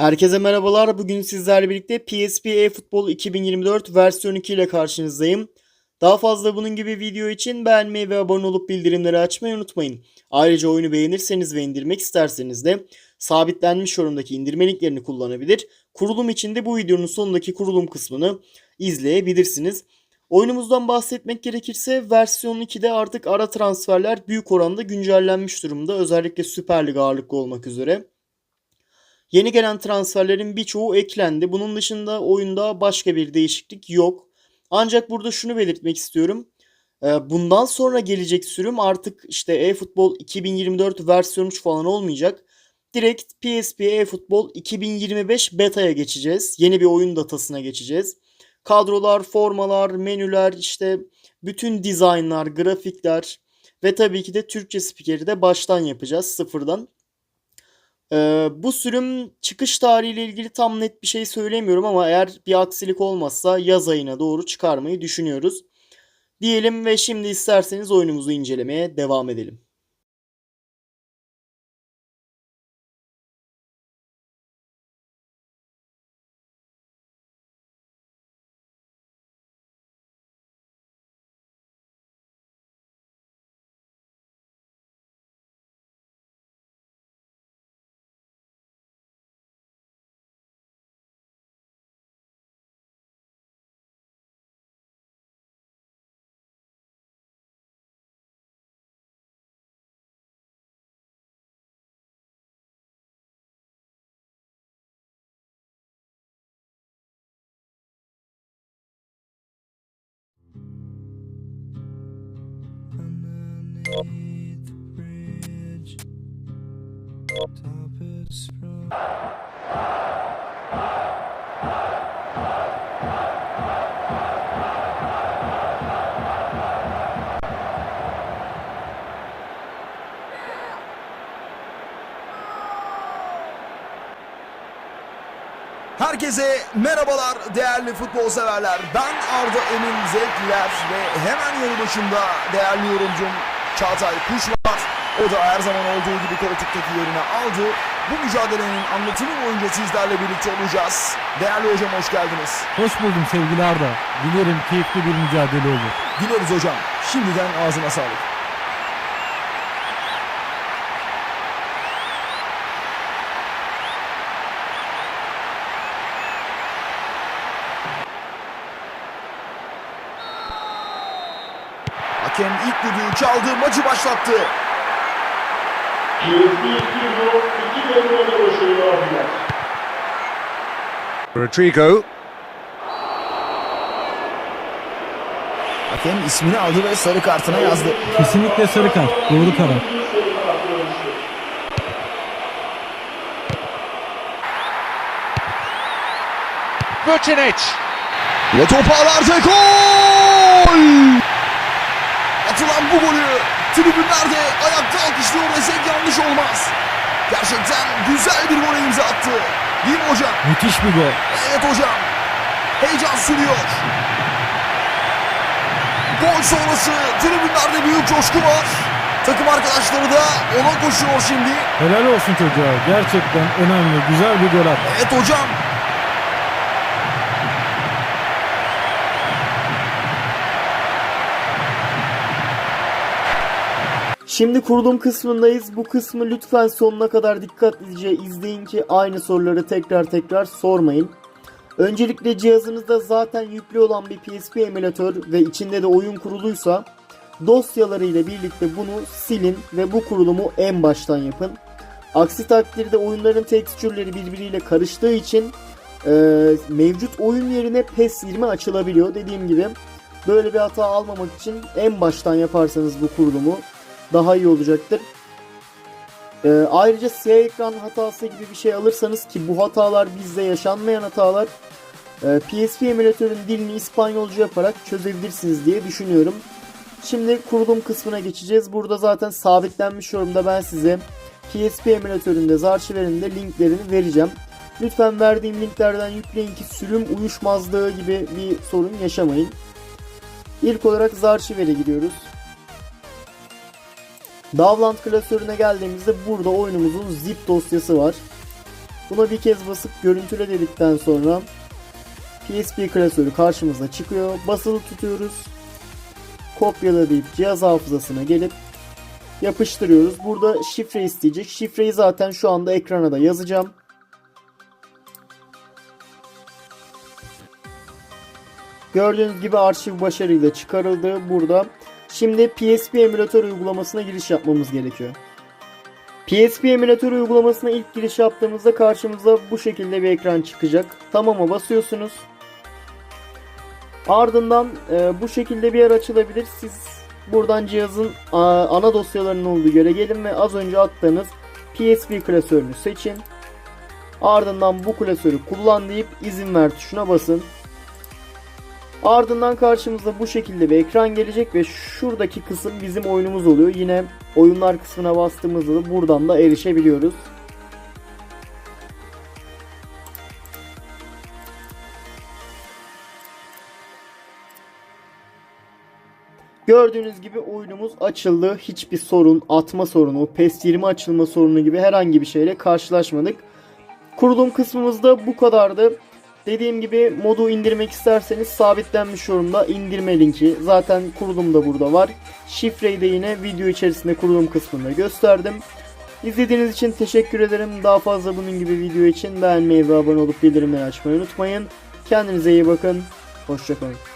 Herkese merhabalar. Bugün sizlerle birlikte PSP eFootball 2024 versiyon 2 ile karşınızdayım. Daha fazla bunun gibi video için beğenmeyi ve abone olup bildirimleri açmayı unutmayın. Ayrıca oyunu beğenirseniz ve indirmek isterseniz de sabitlenmiş yorumdaki indirme linklerini kullanabilir. Kurulum için de bu videonun sonundaki kurulum kısmını izleyebilirsiniz. Oyunumuzdan bahsetmek gerekirse versiyon 2'de artık ara transferler büyük oranda güncellenmiş durumda. Özellikle Süper Lig ağırlıklı olmak üzere. Yeni gelen transferlerin birçoğu eklendi. Bunun dışında oyunda başka bir değişiklik yok. Ancak burada şunu belirtmek istiyorum. Ee, Bundan sonra gelecek sürüm artık işte eFootball 2024 versiyon 3 falan olmayacak. Direkt PSP eFootball 2025 beta'ya geçeceğiz. Yeni bir oyun datasına geçeceğiz. Kadrolar, formalar, menüler, işte bütün dizaynlar, grafikler ve tabii ki de Türkçe spikeri de baştan yapacağız sıfırdan. Ee, bu sürüm çıkış tarihiyle ilgili tam net bir şey söylemiyorum ama eğer bir aksilik olmazsa yaz ayına doğru çıkarmayı düşünüyoruz. Diyelim ve şimdi isterseniz oyunumuzu incelemeye devam edelim. Herkese merhabalar değerli futbol severler. Ben Arda Emin Zevkliler ve hemen yanı başımda değerli yorumcum Çağatay Kuş var. O da her zaman olduğu gibi koltuktaki yerini aldı. Bu mücadelenin anlatımı boyunca sizlerle birlikte olacağız. Değerli hocam hoş geldiniz. Hoş buldum sevgili Arda. Dilerim keyifli bir mücadele olur. Dileriz hocam. Şimdiden ağzına sağlık. Hakem ilk düdüğü çaldı, maçı başlattı. Rodrigo. Hakem ismini aldı ve sarı kartına yazdı. Kesinlikle sarı kart. Doğru karar. Vucinic. Ve topu ağlarda gol! Atılan bu golü tribünlerde ayakta alkışlıyor desek yanlış olmaz. Gerçekten güzel bir gol imza attı. Değil mi hocam? Müthiş bir gol. Evet hocam. Heyecan sürüyor. Gol sonrası tribünlerde büyük coşku var. Takım arkadaşları da ona koşuyor şimdi. Helal olsun çocuğa. Gerçekten önemli. Güzel bir gol attı. Evet hocam. Şimdi kurulum kısmındayız. Bu kısmı lütfen sonuna kadar dikkatlice izleyin ki aynı soruları tekrar tekrar sormayın. Öncelikle cihazınızda zaten yüklü olan bir PSP emülatör ve içinde de oyun kuruluysa dosyaları ile birlikte bunu silin ve bu kurulumu en baştan yapın. Aksi takdirde oyunların tekstürleri birbiriyle karıştığı için e, mevcut oyun yerine PES 20 açılabiliyor. Dediğim gibi böyle bir hata almamak için en baştan yaparsanız bu kurulumu daha iyi olacaktır. Ee, ayrıca siyah ekran hatası gibi bir şey alırsanız ki bu hatalar bizde yaşanmayan hatalar e, PSP emülatörün dilini İspanyolca yaparak çözebilirsiniz diye düşünüyorum. Şimdi kurulum kısmına geçeceğiz. Burada zaten sabitlenmiş yorumda ben size PSP emülatöründe Zarchiver'in de linklerini vereceğim. Lütfen verdiğim linklerden yükleyin ki sürüm uyuşmazlığı gibi bir sorun yaşamayın. İlk olarak Zarchiver'e gidiyoruz. Davlant klasörüne geldiğimizde burada oyunumuzun zip dosyası var. Buna bir kez basıp görüntüle dedikten sonra PSP klasörü karşımıza çıkıyor. Basılı tutuyoruz. Kopyala deyip cihaz hafızasına gelip yapıştırıyoruz. Burada şifre isteyecek. Şifreyi zaten şu anda ekrana da yazacağım. Gördüğünüz gibi arşiv başarıyla çıkarıldı burada. Şimdi PSP emülatör uygulamasına giriş yapmamız gerekiyor. PSP emülatör uygulamasına ilk giriş yaptığımızda karşımıza bu şekilde bir ekran çıkacak. Tamam'a basıyorsunuz. Ardından e, bu şekilde bir yer açılabilir. Siz buradan cihazın a, ana dosyalarının olduğu yere gelin ve az önce attığınız PSP klasörünü seçin. Ardından bu klasörü kullan deyip izin ver tuşuna basın. Ardından karşımıza bu şekilde bir ekran gelecek ve şuradaki kısım bizim oyunumuz oluyor. Yine oyunlar kısmına bastığımızda da buradan da erişebiliyoruz. Gördüğünüz gibi oyunumuz açıldı. Hiçbir sorun, atma sorunu, PES 20 açılma sorunu gibi herhangi bir şeyle karşılaşmadık. Kurulum kısmımızda bu kadardı. Dediğim gibi modu indirmek isterseniz sabitlenmiş yorumda indirme linki. Zaten kurulum da burada var. Şifreyi de yine video içerisinde kurulum kısmında gösterdim. İzlediğiniz için teşekkür ederim. Daha fazla bunun gibi video için beğenmeyi ve abone olup bildirimleri açmayı unutmayın. Kendinize iyi bakın. Hoşçakalın.